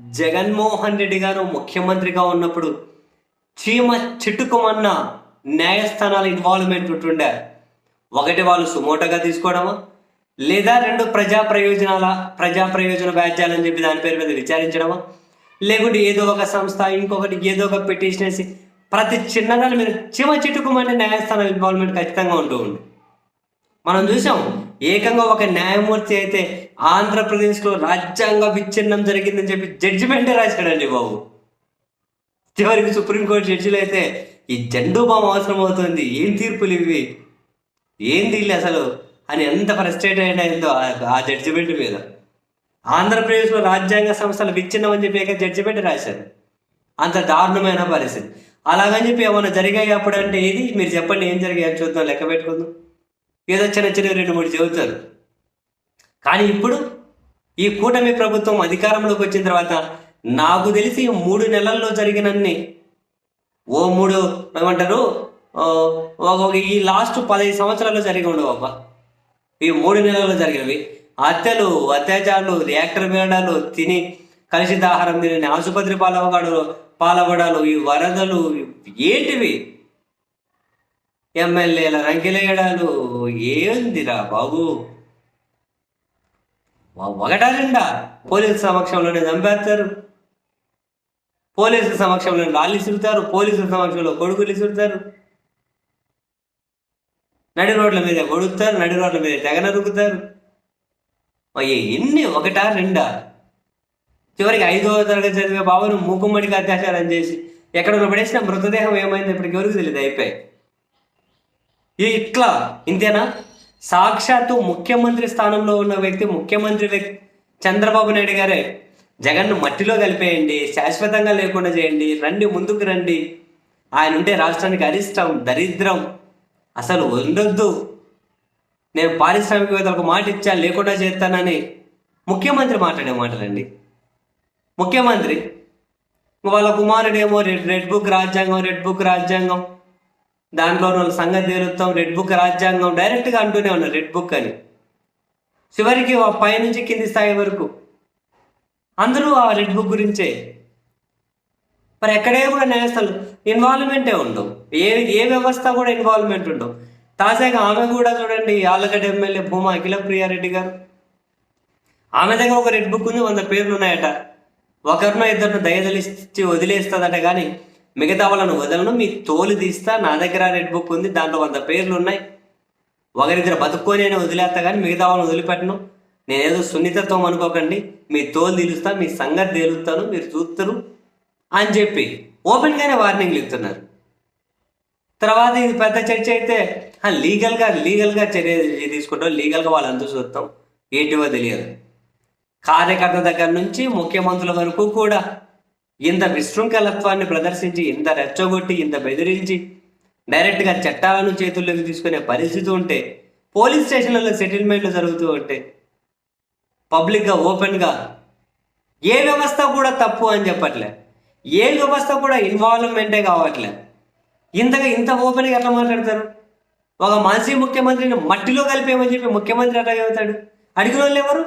జగన్మోహన్ రెడ్డి గారు ముఖ్యమంత్రిగా ఉన్నప్పుడు చీమ చిట్టుకుమన్న న్యాయస్థానాల ఇన్వాల్వ్మెంట్ ఉంటుండే. ఒకటి వాళ్ళు సుమోటోగా తీసుకోవడమా? లేదా రెండు ప్రజా ప్రయోజనాల ప్రజా ప్రయోజన వ్యాజ్యాలని చెప్పి దాని పేరు మీద విచారించడమా? లేకుంటే ఏదో ఒక సంస్థ ఇంకొకటి ఏదో ఒక పిటిషన్ వేసి ప్రతి చిన్నదాని మీద చీమ చిట్టుకుమన్న న్యాయస్థానాల ఇన్వాల్వ్మెంట్ ఖచ్చితంగా ఉంటూ ఉంది మనం చూసాం ఏకంగా ఒక న్యాయమూర్తి అయితే ఆంధ్రప్రదేశ్లో రాజ్యాంగ విచ్ఛిన్నం జరిగిందని చెప్పి జడ్జిమెంటే రాశాడండి బాబు. చివరికి సుప్రీంకోర్టు జడ్జిలు అయితే ఈ జెండూ బామ్ అవసరం అవుతుంది ఏం తీర్పులు ఇవి? ఏంది వీళ్ళు అసలు? అని ఎంత ఫ్రస్ట్రేట్ అయిందో ఆ- జడ్జిమెంట్ మీద. ఆంధ్రప్రదేశ్లో రాజ్యాంగ సంస్థలు విచ్ఛిన్నం అని చెప్పి జడ్జిమెంట్ రాశారు. అంత దారుణమైన పరిస్థితి. అలాగని చెప్పి ఏమైనా జరిగాయి అప్పుడు అంటే మీరు చెప్పండి ఏం జరిగాయో చూద్దాం లెక్క పెట్టుకుందాం. ఏదో చిన్న చిన్న రెండు మూడు చెబుతారు. కానీ ఇప్పుడు ఈ కూటమి ప్రభుత్వం అధికారంలోకి వచ్చిన తర్వాత నాకు తెలిసి మూడు నెలల్లో జరిగినన్ని ఓ మూడు ఏమంటారు ఒక ఈ లాస్ట్ పదహైదు సంవత్సరాల్లో జరిగి ఉండవు అబ్బా. ఈ మూడు నెలల్లో జరిగినవి. హత్యలు అత్యాచారాలు రియాక్టర్ వేయడాలు తిని కలుషిత ఆహారం తిని ఆసుపత్రి పాలవగాడు పాలవడాలు ఈ వరదలు ఏంటివి? ఎమ్మెల్యేల రంకెలేయడాలు ఏందిరా బాబు? ఒకటా రెండా పోలీసు సమక్షంలోనే చంపేస్తారు పోలీసుల సమక్షంలో రాళ్ళు ఇసురుతారు పోలీసుల సమక్షంలో కొడుకులు ఇసురుతారు నడి రోడ్ల మీద కొడుకుతారు నడి రోడ్ల మీద తెగ నరుకుతారు. అయ్యే ఎన్ని ఒకటా రెండా? చివరికి ఐదో తరగతి చదివే బాబును మూకుమ్మడికి అత్యాచారం చేసి ఎక్కడ పడేసిన మృతదేహం ఏమైంది ఇప్పటికి ఎవరికి తెలియదు అయిపోయి ఇట్లా ఇంతేనా? సాక్షాత్తు ముఖ్యమంత్రి స్థానంలో ఉన్న వ్యక్తి ముఖ్యమంత్రి వ్యక్తి చంద్రబాబు నాయుడు గారే. జగన్ను మట్టిలో కలిపేయండి శాశ్వతంగా లేకుండా చేయండి రండి ముందుకు రండి. ఆయన ఉంటే రాష్ట్రానికి అరిష్టం దరిద్రం. అసలు ఉండొద్దు. నేను పారిశ్రామికవేత్తలకు మాట ఇచ్చా లేకుండా చేస్తానని ముఖ్యమంత్రి మాట్లాడే మాటలండి. ముఖ్యమంత్రి వాళ్ళ కుమారుడేమో రెడ్ రెడ్ బుక్ రాజ్యాంగం రెడ్ బుక్ రాజ్యాంగం. దాంట్లో వాళ్ళ సంఘ తేలుస్తాం రెడ్ బుక్ రాజ్యాంగం డైరెక్ట్గా అంటూనే ఉన్నారు రెడ్ బుక్ అని. చివరికి ఆ పైనుంచి కింది స్థాయి వరకు. అందరూ ఆ రెడ్ బుక్ గురించే. మరి ఎక్కడే కూడా న్యాయస్థానం ఇన్వాల్వ్మెంటే ఉండవు. ఏ ఏ వ్యవస్థ కూడా ఇన్వాల్వ్మెంట్ ఉండవు. తాజాగా ఆమె కూడా చూడండి ఆలగడ్డ ఎమ్మెల్యే భూమా అఖిల ప్రియారెడ్డి గారు. ఆమె దగ్గర ఒక రెడ్ బుక్ ఉంది వంద పేర్లు ఉన్నాయట. ఒకరినో ఇద్దరిని దయదలిచ్చి వదిలేస్తుందట కానీ మిగతా వాళ్ళను వదలను మీ తోలు తీస్తా నా దగ్గర రెడ్ బుక్ ఉంది దాంట్లో వంద పేర్లు ఉన్నాయి. ఒకరిద్దరు బతుక్కొని నేను వదిలేస్తా కానీ మిగతా వాళ్ళని వదిలిపెట్టను. నేనేదో సున్నితత్వం అనుకోకండి. మీ తోలు తీలుస్తా మీ సంగతి తేలుస్తాను మీరు చూస్తారు అని చెప్పి ఓపెన్గానే వార్నింగ్లు ఇస్తున్నారు. తర్వాత ఇది పెద్ద చర్చ అయితే లీగల్గా లీగల్గా చర్య తీసుకుంటాం. లీగల్గా వాళ్ళంతా చూస్తాం. ఏంటివో తెలియదు. కార్యకర్త దగ్గర నుంచి ముఖ్యమంత్రుల వరకు కూడా ఇంత విశృంఖలత్వాన్ని ప్రదర్శించి ఇంత రెచ్చగొట్టి ఇంత బెదిరించి డైరెక్ట్గా చట్టాలను చేతుల్లోకి తీసుకునే పరిస్థితి ఉంటే పోలీస్ స్టేషన్లలో సెటిల్మెంట్లు జరుగుతూ ఉంటే పబ్లిక్గా ఓపెన్గా ఏ వ్యవస్థ కూడా తప్పు అని చెప్పట్లే. ఏ వ్యవస్థ కూడా ఇన్వాల్వ్మెంటే కావట్లే. ఇంతగా ఇంత ఓపెన్గా ఎట్లా మాట్లాడతారు? ఒక మాజీ ముఖ్యమంత్రిని మట్టిలో కలిపేమని చెప్పి ముఖ్యమంత్రి ఎట్లా చెబుతాడు అడిగిన వాళ్ళు ఎవరు?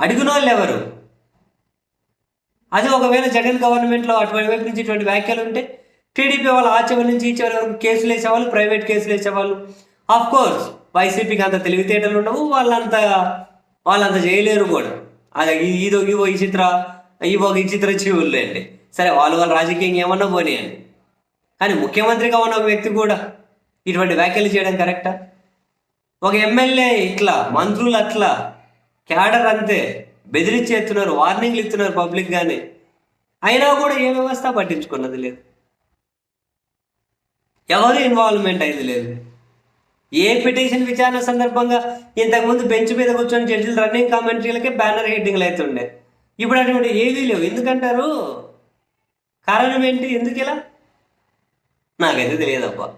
అడిగిన వాళ్ళు ఎవరు? అది ఒకవేళ జగన్ గవర్నమెంట్లో అటువంటి వైపు నుంచి ఇటువంటి వ్యాఖ్యలు ఉంటే టీడీపీ వాళ్ళు ఆ చివరి నుంచి ఈ చివరి వరకు కేసులు వేసేవాళ్ళు ప్రైవేట్ కేసులు వేసేవాళ్ళు. ఆఫ్ కోర్స్ వైసీపీకి అంత తెలివితేటలు ఉండవు వాళ్ళంత వాళ్ళంత చేయలేరు కూడా. అది ఇదో ఇవో ఈ చిత్ర ఇవో ఈ చిత్ర జీవులు అండి. సరే వాళ్ళు వాళ్ళ రాజకీయంగా ఏమన్నా పోనీయండి. కానీ ముఖ్యమంత్రిగా ఉన్న ఒక వ్యక్తి కూడా ఇటువంటి వ్యాఖ్యలు చేయడం కరెక్టా? ఒక ఎమ్మెల్యే ఇట్లా మంత్రులు అట్లా క్యాడర్ అంతే. బెదిరించేస్తున్నారు వార్నింగ్లు ఇస్తున్నారు పబ్లిక్గానే అయినా కూడా ఏ వ్యవస్థ పట్టించుకున్నది లేదు. ఎవరు ఇన్వాల్వ్మెంట్ అయింది లేదు. ఏ పిటిషన్ విచారణ సందర్భంగా ఇంతకుముందు బెంచ్ మీద కూర్చొని జడ్జిలు రన్నింగ్ కామెంటరీలకే బ్యానర్ హెడ్డింగ్లు అవుతుండే ఇప్పుడు అటువంటి ఏవీ లేవు. ఎందుకంటారు? కారణం ఏంటి? ఎందుకు ఇలా నాకైతే తెలియదబ్బా.